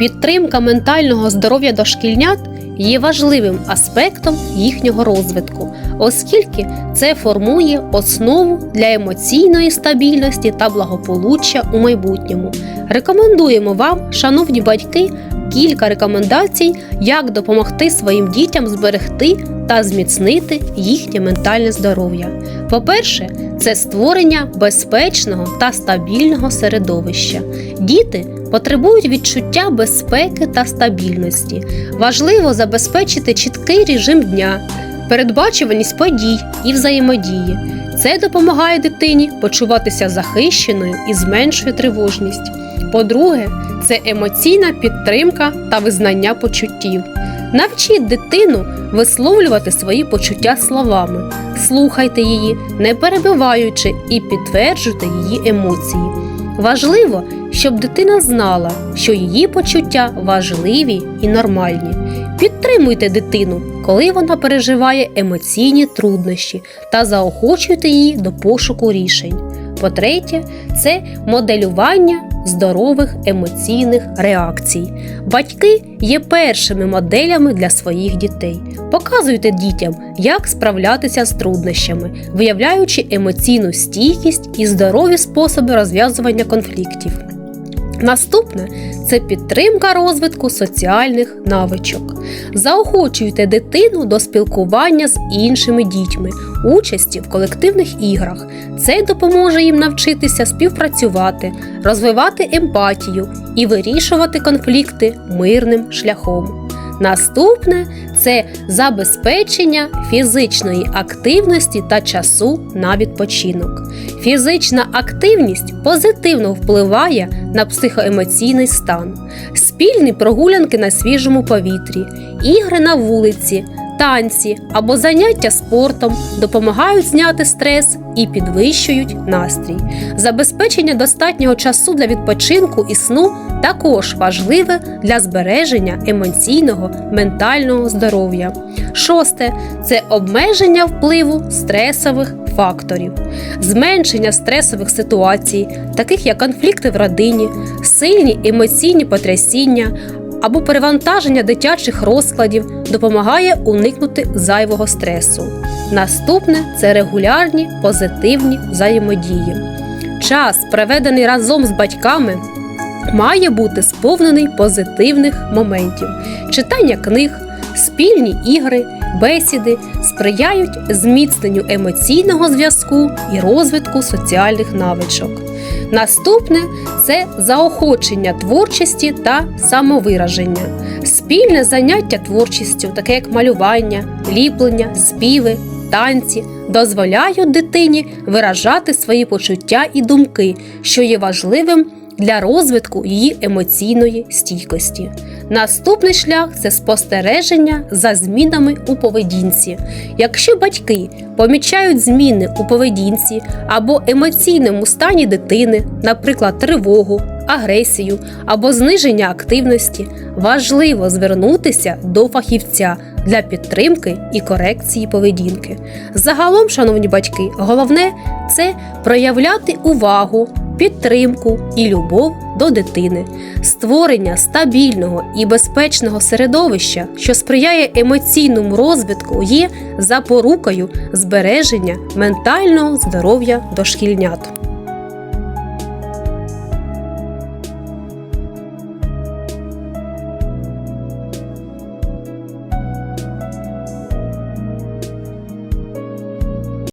Підтримка ментального здоров'я дошкільнят є важливим аспектом їхнього розвитку, оскільки це формує основу для емоційної стабільності та благополуччя у майбутньому. Рекомендуємо вам, шановні батьки, кілька рекомендацій, як допомогти своїм дітям зберегти та зміцнити їхнє ментальне здоров'я. По-перше, це створення безпечного та стабільного середовища. Діти потребують відчуття безпеки та стабільності. Важливо забезпечити чіткий режим дня, передбачуваність подій і взаємодії. Це допомагає дитині почуватися захищеною і зменшує тривожність. По-друге, це емоційна підтримка та визнання почуттів. Навчіть дитину висловлювати свої почуття словами, слухайте її, не перебиваючи і підтверджуйте її емоції. Важливо, щоб дитина знала, що її почуття важливі і нормальні. Підтримуйте дитину, коли вона переживає емоційні труднощі, та заохочуйте її до пошуку рішень. По-третє, це моделювання здорових емоційних реакцій. Батьки є першими моделями для своїх дітей. Показуйте дітям, як справлятися з труднощами, виявляючи емоційну стійкість і здорові способи розв'язування конфліктів. Наступне це підтримка розвитку соціальних навичок. Заохочуйте дитину до спілкування з іншими дітьми, участі в колективних іграх. Це допоможе їм навчитися співпрацювати, розвивати емпатію і вирішувати конфлікти мирним шляхом. Наступне це забезпечення фізичної активності та часу на відпочинок. Фізична активність позитивно впливає на психоемоційний стан, спільні прогулянки на свіжому повітрі, ігри на вулиці, танці або заняття спортом допомагають зняти стрес і підвищують настрій. Забезпечення достатнього часу для відпочинку і сну також важливе для збереження емоційного ментального здоров'я. Шосте це обмеження впливу стресових факторів, зменшення стресових ситуацій, таких як конфлікти в родині, сильні емоційні потрясіння або перевантаження дитячих розкладів допомагає уникнути зайвого стресу. Наступне це регулярні позитивні взаємодії. Час, проведений разом з батьками, має бути сповнений позитивних моментів, читання книг, спільні ігри, бесіди сприяють зміцненню емоційного зв'язку і розвитку соціальних навичок. Наступне це заохочення творчості та самовираження, спільне заняття творчістю, таке як малювання, ліплення, співи, танці, дозволяють дитині виражати свої почуття і думки, що є важливим для розвитку її емоційної стійкості. Наступний шлях це спостереження за змінами у поведінці. Якщо батьки помічають зміни у поведінці або емоційному стані дитини, наприклад, тривогу, агресію або зниження активності, важливо звернутися до фахівця для підтримки і корекції поведінки. Загалом, шановні батьки, головне це проявляти увагу підтримку і любов до дитини, створення стабільного і безпечного середовища, що сприяє емоційному розвитку, є запорукою збереження ментального здоров'я дошкільнят.